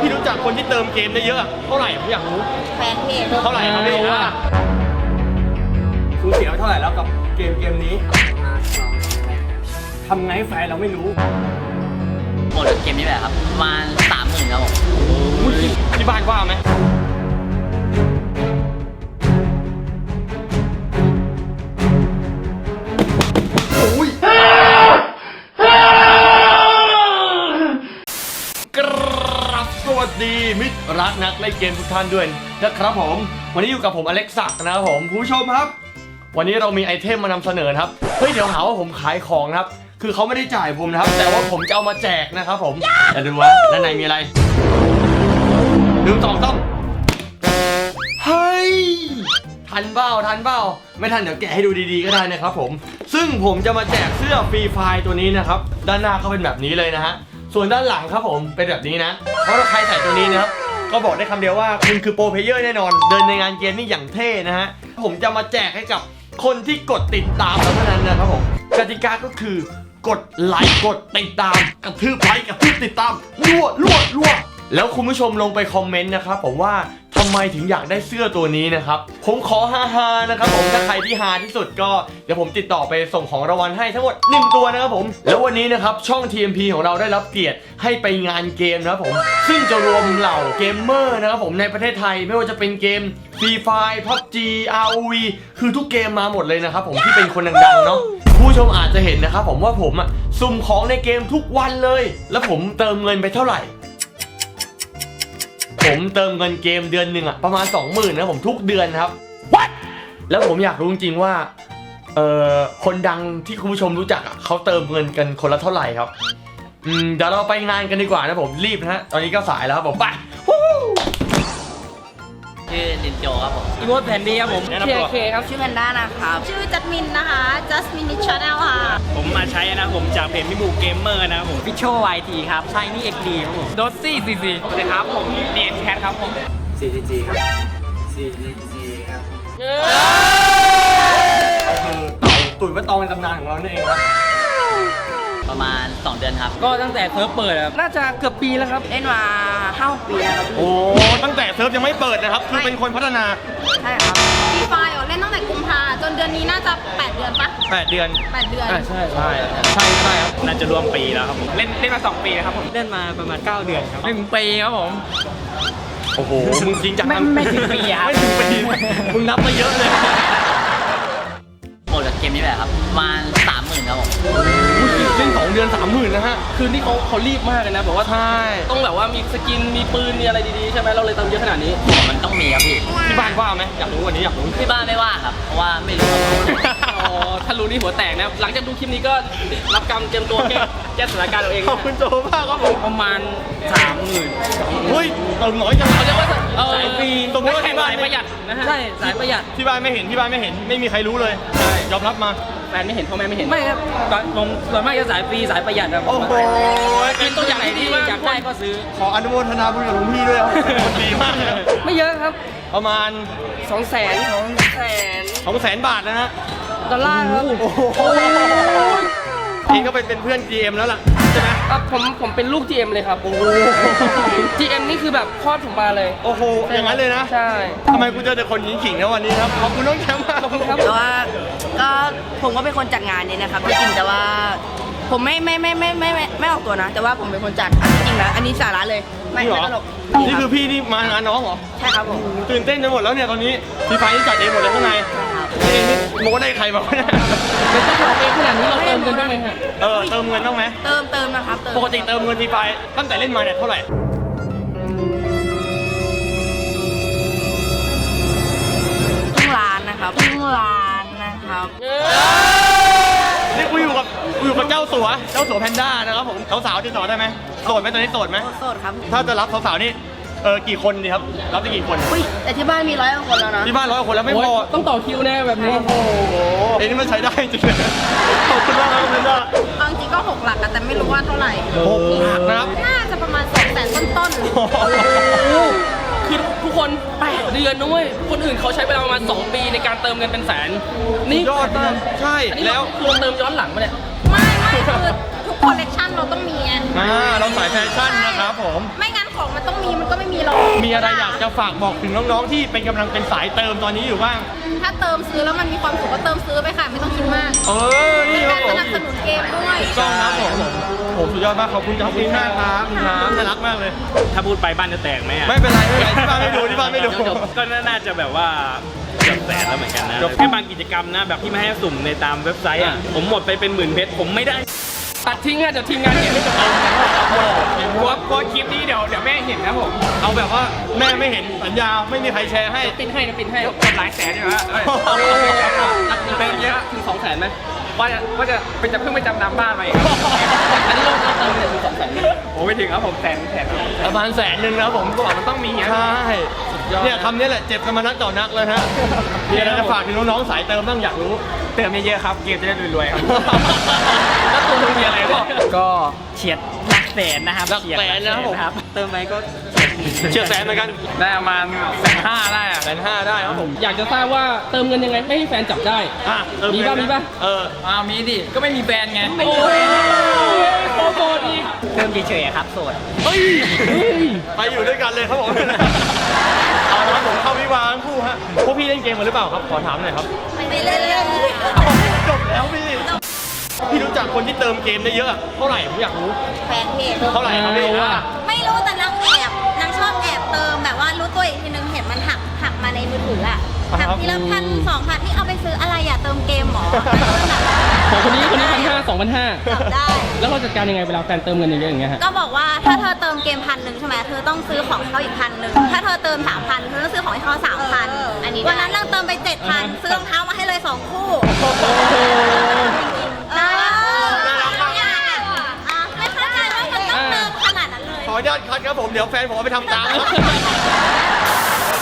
พี่รู้จักคนที่เติมเกมได้เยอะอะเท่าไหร่ผมอยากรู้แฟนเพจเท่าไหร่ครับพี่อะสูญเสียไปเท่าไหร่แล้วกับเกมเกมนี้ทำไงให้แฟนเราไม่รู้หมดเกมนี้ไปครับประมาณสามหมื่นครับผมอุ๊ยที่บ้านว่าไหม เล่นเกมทุกท่านด้วยนะครับผม วันนี้อยู่กับผมอเล็กซักนะครับผมผู้ชมครับ วันนี้เรามีไอเทมมานำเสนอครับเฮ้ยเดี๋ยวหาว่าผมขายของครับ คือเขาไม่ได้จ่ายผมนะครับ แต่ว่าผมจะเอามาแจกนะครับผมจะดูว่าด้านในมีอะไรหนึ่งสองต้องเฮ้ยทันเบ้าทันเบ้าไม่ทันเดี๋ยวแกะให้ดูดีๆก็ได้นะครับผม ซึ่งผมจะมาแจกเสื้อฟรีไฟตัวนี้นะครับ ด้านหน้าก็เป็นแบบนี้เลยนะฮะส่วนด้านหลังครับผมเป็นแบบนี้นะเพราะถ้าใครใส่ตัวนี้นะครับ ก็บอกได้คำเดียวว่าคุณคือโปรเพเยอร์แน่นอน เดินในงานเกมนี่อย่างเท่นะฮะ ผมจะมาแจกให้กับคนที่กดติดตามเราเท่านั้นนะครับผมกติกาก็คือกดไลค์กดติดตามกระทืบไลค์กระทืบติดตามรัวรัวรัว แล้วคุณผู้ชมลงไปคอมเมนต์นะครับผมว่าทำไมถึงอยากได้เสื้อตัวนี้นะครับ ผมขอฮาฮาๆนะครับผมถ้าใครที่ฮาที่สุดก็เดี๋ยวผมติดต่อไปส่งของรางวัลให้ทั้งหมด1ตัวนะครับผม แล้ววันนี้นะครับช่อง TMP ของเราได้รับเกียรติให้ไปงานเกมนะครับผม ซึ่งจะรวมเหล่าเกมเมอร์นะครับผมในประเทศไทยไม่ว่าจะเป็นเกม Free Fire PUBG ROV คือทุกเกมมาหมดเลยนะครับผมที่เป็นคนดังๆเนาะผู้ชมอาจจะเห็นนะครับผมว่าผมอะสุ่มของในเกมทุกวันเลย แล้วผมเติมเงินไปเท่าไหร่ ผมเติมเงินเกมเดือนหนึ่งอะประมาณ 20,000นะผมทุกเดือนครับ What? แล้วผมอยากรู้จริงๆว่าเอ่อคนดังที่คุณผู้ชมรู้จักอะเขาเติมเงินกันคนละเท่าไหร่ครับ อืมเดี๋ยวเราไปงานกันดีกว่านะผมรีบนะฮะตอนนี้ก็สายแล้วครับผมไป วู้ชื่อลินโจครับผมอีโมดแผ่นดีครับผมแนะนำตัว เคครับชื่อแพนด้านะครับ ชื่อจัดมินนะคะ just minute channel ค่ะ ผมมาใช้นะผมจากเพจมิบูเกมเมอร์นะครับผมฟิชโชไวทีครับใช่นี่เอ็กดีครับผมโดซี่ซีซีสวัสดีครับผมเดียนแคทครับผม CCG ครับ CCG ครับก็คือเต่าตุ๋ยว่าตองเป็นตำนานของเรานั่นเองครับ ประมาณ 2 เดือนครับ ก็ตั้งแต่เซิร์ฟเปิดครับน่าจะเกือบปีแล้วครับ เล่นมาห้าหกปีแล้วครับโอ้ตั้งแต่เซิร์ฟยังไม่เปิดนะครับ คือเป็นคนพัฒนา ใช่ครับฟีไฟล์เล่นตั้งแต่กุมภาจนเดือนนี้น่าจะ 8 เดือนปะ8 เดือน 8 เดือนอ่าใช่ใช่ใช่ใช่ครับน่าจะรวมปีแล้วครับผมเล่นเล่นมา 2 ปีแล้วครับผมเล่นมาประมาณ 9 เดือนครับไม่ถึงปีครับผมโอ้โหมึงจริงจังไม่ไม่ถึงปีอะไม่ถึงปีมึงนับมาเยอะเลยหมดเกมนี้ไปครับประมาณ ดือนสามหมื่นนะฮะ คือนี่เขาเขารีบมากเลยนะแบบว่าใช่ต้องแบบว่ามีสกิน มีปืน มีอะไรดีๆ ใช่ไหมเราเลยเติมเยอะขนาดนี้ของมันต้องมีครับพี่ ที่บ้านว่าไหมอยากรู้วันนี้อยากรู้ ที่บ้านไม่ว่าครับ เพราะว่าไม่รู้ครับอ๋อ ถ้ารู้นี่หัวแตกนะ หลังจากดูคลิปนี้ก็รับกรรมเตรียมตัวแก้แก้สถานการณ์เอาเองขอบคุณโจมากครับผม ประมาณสามหมื่นเฮ้ยเติมน้อยจัง เขาเรียกว่าเออสายฟรีตรงนี้ว่าแข่งที่บ้านสายประหยัดนะฮะ ใช่ สายประหยัด ที่บ้านไม่เห็นที่บ้านไม่เห็นไม่มีใครรู้เลย ใช่ ยอมรับมา แฟนไม่เห็นพ่อแม่ไม่เห็นไม่ครับตอนผมส่วนมากจะสายฟรีสายประหยัดครับโอ้โหเป็นตัวอย่างที่ดีมากอยากได้ก็ซื้อ ขออนุโมทนาบุญกับหลวงพี่ด้วยครับคนดีมากเลยไม่เยอะครับ ประมาณ2 0 0 0 0 0 2 0 0 0สองแสนบาทนะฮะดอลลาร์ครับโอ้โห เองก็เป็นเป็นเพื่อน GM แล้วล่ะใช่ไหมอะผมผมเป็นลูก GM เลยครับ โอ้โห GM นี่คือแบบคลอดผมมาเลย โอ้โหอย่างนั้นเลยนะใช่ ทำไมกูเจอแต่คนหญิงขิงนะวันนี้ครับขอบคุณน้องแชมป์มากขอบคุณครับ แต่ว่าก็ผมก็เป็นคนจัดงานนี้นะครับที่จริงแต่ว่าผมไม่ไม่ไม่ไม่ไม่ไม่ไม่ออกตัวนะ แต่ว่าผมเป็นคนจัดอันที่จริงนะอันนี้สาระเลยไม่นี่เหรไม่อตลกนี่คือพี่ที่มางานน้องเหรอใช่ครับผม ตื่นเต้นไปหมดแล้วเนี่ยตอนนี้พี่ไฟนี่จัดเองหมดเลยข้างใน ใช่ครับนี่เองนี่โม้ได้ใครมาวะเนี่ยเป็นต้องทำเองขนาดนี้เราเติมเงินบ้างไหมฮะเออเติมเงินต้องไหมเติมเติมนะครับเติมปกติเติมเงินพี่ไฟตั้งแต่เล่นมาเนี่ยเท่าไหร่ครึ่งล้านนะครับครึ่งล้านนะครับนี่กูอยู่กับกูอยู่กับเจ้าสัวเจ้าสัวแพนด้านะครับผมสาวๆติดต่อได้ไหมโสดไหมตอนนี้โสดไหมโสดครับ ถ้าจะรับสาวๆนี่ เออกี่คนดีครับรับได้กี่คนอุ้ยแต่ที่บ้านมีร้อยกว่าคนแล้วนะที่บ้านร้อยกว่าคนแล้วไม่พอโอ้ยต้องต่อคิวแน่แบบนี้ โอ้โหเอ้ยนี่มันใช้ได้จริงเลยขอบคุณมากครับแพนด้าเอาจริงก็หกหลักอะแต่ไม่รู้ว่าเท่าไหร่หกหลักนะครับน่าจะประมาณสองแสนต้นคือทุกคนแปดเดือนนะเว้ยคนอื่นเขาใช้เวลาประมาณ 2 ปีในการเติมเงินเป็นแสน นี่ยอดมากใช่อันนี้แล้วคือเราเติมย้อนหลังมาเนี่ยๆไม่ไม่คือทุกคอลเลกชันเราต้องมีไงอ่าเราสายแฟชั่นนะครับผม ไม่งั้นของมันต้องมี มีอะไรอยากจะฝากบอกถึงน้องๆ ที่เป็นกำลังเป็นสายเติมตอนนี้อยู่บ้าง ถ้าเติมซื้อแล้วมันมีความสุขก็เติมซื้อไปค่ะ ไม่ต้องคิดมากเออเป็นี่นคการรับผมสนับสนุนเกมด้วยถูกต้องครับผมผมสุดยอดมากขอบคุณครับคุณมากครับคุณน้ำน่ารักมากเลย ถ้าพูดไปบ้านจะแตกไหมอะไม่เป็นไรไม่เป็นไรที่บ้านไม่ดูที่บ้านไม่ดู ก็น่าจะแบบว่าเกือบแสนแล้วเหมือนกันนะเกือบแค่บางกิจกรรมนะแบบที่ไม่ให้สุ่มในตามเว็บไซต์อะ ผมหมดไปเป็นหมื่นเพชรผมไม่ได้ ตัดทิ้งอะเดี๋ยวทีมงานเห็นไม่จบเอากลัวกลัวคลิปนี้เดี๋ยวเดี๋ยวแม่เห็นนะผมเอาแบบว่าแม่ไม่เห็นสัญญาไม่มีใครแชร์ให้ ปินให้นะปินให้กดหลายแสนอยู่ฮะเป็นเยอะถึงสองแสนไหมว่าจะว่าจะเป็นจะเพิ่งไปจำนำบ้านมาอีกอันนี้เราเราเติมไปถึงสองแสนโอ้ไม่ถึงครับผมแสนแสนประมาณแสนหนึ่งนะครับผมก็บอกมันต้องมีอย่างใช่ยอด เนี่ยคำนี้แหละเจ็บกันมานักต่อนักเลยฮะมีอะไรจะฝากถึงน้องๆสายเติมบ้างอยากรู้ เติมเยอะๆครับ เกมจะได้รวยๆครับแล้วตัวมึงมีอะไรบ้างก็เฉียดหลักแสนนะครับหลักแสนนะครับผมเติมไปก็เชื่อแสนเหมือนกันได้ประมาณแสนห้าได้อะแสนห้าได้ครับผม อยากจะทราบว่าเติมเงินยังไงไม่ให้แฟนจับได้อะเติมีป่ะเงินมีป่ะเอออ้าวมีดิก็ไม่มีแฟนไงโอ้ยโปรโมทอีกเติมเฉยๆครับโสดเฮ้ยไปอยู่ด้วยกันเลยครับผมเอา ละครับผมเข้าวิวาห์ทั้งคู่ฮะพวกพี่เล่นเกมกันหรือเปล่าครับ ขอถามหน่อยครับไม่เล่นเล่นเอาจบแล้วพี่ พี่รู้จักคนที่เติมเกมได้เยอะอะเท่าไหร่ผมอยากรู้ แฟนเพจเท่าไหร่ครับพี่อะไม่รู้แต่นางแอบนางชอบแอบเติมแบบว่ารู้ตัวอีกทีนึงเห็นมันหักหักมาในมือถืออะ หักทีละพันสองพันที่เอาไปซื้ออะไรอย่าเติมเกมหมอของคนนี้คนนี้พันห้าสองพันห้าจับได้ แล้วเราจัดการยังไงเวลาแฟนเติมเงินเยอะๆอย่างเงี้ยฮะก็บอกว่าถ้าเธอเติมเกมพันหนึ่งใช่ไหมเธอต้องซื้อของให้เขาอีกพันหนึ่งถ้าเธอเติมสามพันเธอต้องซื้อของให้เขาสามพันอันนี้วันนั้นนางเติมไปเจ็ดพันซื้อรองเท้ามาให้เลยสองคู่น่ารักอะไม่เข้าใจว่ามันต้องเติมขนาดนั้นเลยขออนุญาตคัดครับผมเดี๋ยวแฟนผมเอาไปทำตามครับ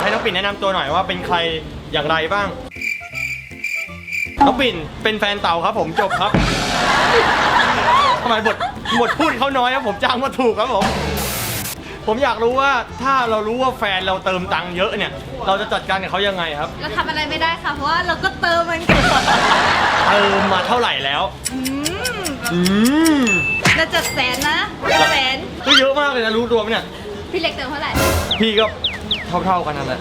ให้น้องปิ่นแนะนำตัวหน่อยว่าเป็นใคร อย่างไรบ้าง น้องปิ่นเป็นแฟนเต่าครับผมจบครับทำไมบทบทพูดเขาน้อยครับผมจ้างมาถูกครับผม ผมอยากรู้ว่าถ้าเรารู้ว่าแฟนเราเติมตังค์เยอะเนี่ย เราจะจัดการกับเขายังไงครับ เราทำอะไรไม่ได้ค่ะ เพราะว่าเราก็เติมเหมันกันเติมมาเท่าไหร่แล้ว อืมเราจัดแสนนะแสนก็เยอะมากเลยนะรู้ตัวไหมเนี่ย พี่เล็กเติมเท่าไหร่ พี่ก็ เท่า ๆกันนั่นแหละ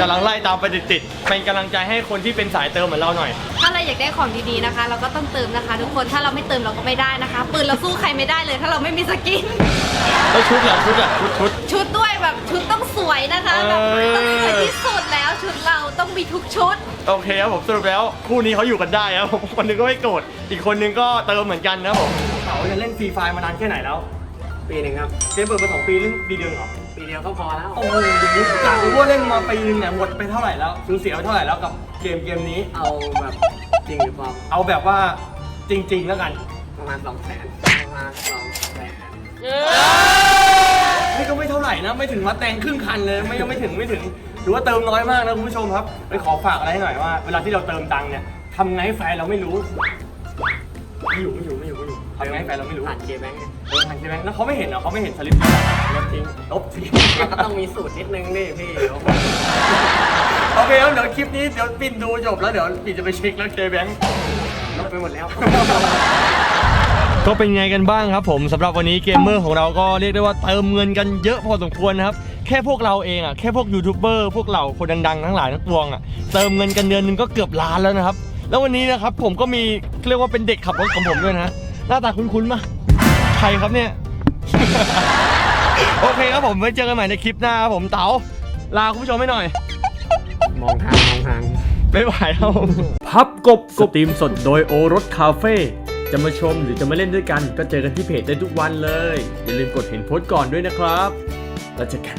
กำลังไล่ตามไปติดๆเป็นกำลังใจให้คนที่เป็นสายเติมเหมือนเราหน่อย ถ้าเราอยากได้ของดีๆนะคะ เราก็ต้องเติมนะคะ ทุกคนถ้าเราไม่เติมเราก็ไม่ได้นะคะ ปืนเราสู้ใครไม่ได้เลย ถ้าเราไม่มีสกิน แล้วชุดล่ะชุดอะชุดชุด ชุดด้วยแบบชุดต้องสวยนะคะแบบเออ ต้องสวยที่สุดแล้วชุดเราต้องมีทุกชุด โอเคครับผมสรุปแล้วคู่นี้เขาอยู่กันได้ครับผมคนหนึงก็ไม่โกรธอีกคนหนึงก็เติมเหมือนกันนะครับผม เขาจะเล่นฟรีไฟมานานแค่ไหนแล้ว ปีหนึ่งครับเกมเปิดมาสองปีเล่นปีเดียวเหรอ ปีเดียวก็พอแล้ว โอ้โหอยากรู้ว่าเล่นมาปีนึงเนี่ยหมดไปเท่าไหร่แล้วสูญเสียไปเท่าไหร่แล้วกับเกมเกมนี้ เอาแบบจริงหรือปลอมเอาแบบว่าจริง ๆ แล้วกัน ประมาณสองแสนประมาณสองแสนนี่ก็ไม่เท่าไหร่นะ ไม่ถึงมาแต่งครึ่งคันเลย ไม่ยังไม่ถึงไม่ถึงถือว่าเติมน้อยมากนะคุณผู้ชมครับไปขอฝากอะไรให้หน่อยว่า เวลาที่เราเติมตังค์เนี่ยทำไงให้แฟนเราไม่รู้ ไม่อยู่ไม่อยู่ไม่อยู่ ไม่อยู่ทำไงให้แฟนเราไม่รู้ผ่านเกมแบงค์เออทางใช่ไหมแล้วเขาไม่เห็นเหรอเขาไม่เห็นสลิปลบทิ้งลบทิ้งมันก็ต้องมีสูตรนิดนึงดิพี่โอเคครับเดี๋ยวคลิปนี้เดี๋ยวปินดูจบแล้วเดี๋ยวปินจะไปเช็คแล้วเคแบงค์ลบไปหมดแล้วก็เป็นไงกันบ้างครับผมสำหรับวันนี้เกมเมอร์ของเราก็เรียกได้ว่าเติมเงินกันเยอะพอสมควรนะครับ แค่พวกเราเองอะแค่พวกยูทูบเบอร์พวกเหล่าคนดังๆทั้งหลายทั้งปวงอะเติมเงินกันเดือนหนึงก็เกือบล้านแล้วนะครับ แล้ววันนี้นะครับผมก็มีเรียกว่าเป็นเด็กขับรถของผมด้วยนะห น้าตาคุ้นๆมะใครครับเนี่ย โอเคครับผมไว้เจอกันใหม่ในคลิปหน้าครับผมเต๋าลาคุณผู้ชมให้หน่อย มองทาง มองทางบ๊ายบายครับผม พับกบสตรีมสดโดยโอรสคาเฟ่จะมาชมหรือจะมาเล่นด้วยกัน ก็เจอกันที่เพจได้ทุกวันเลย อย่าลืมกดเห็นโพสต์ก่อนด้วยนะครับ แล้วเจอกัน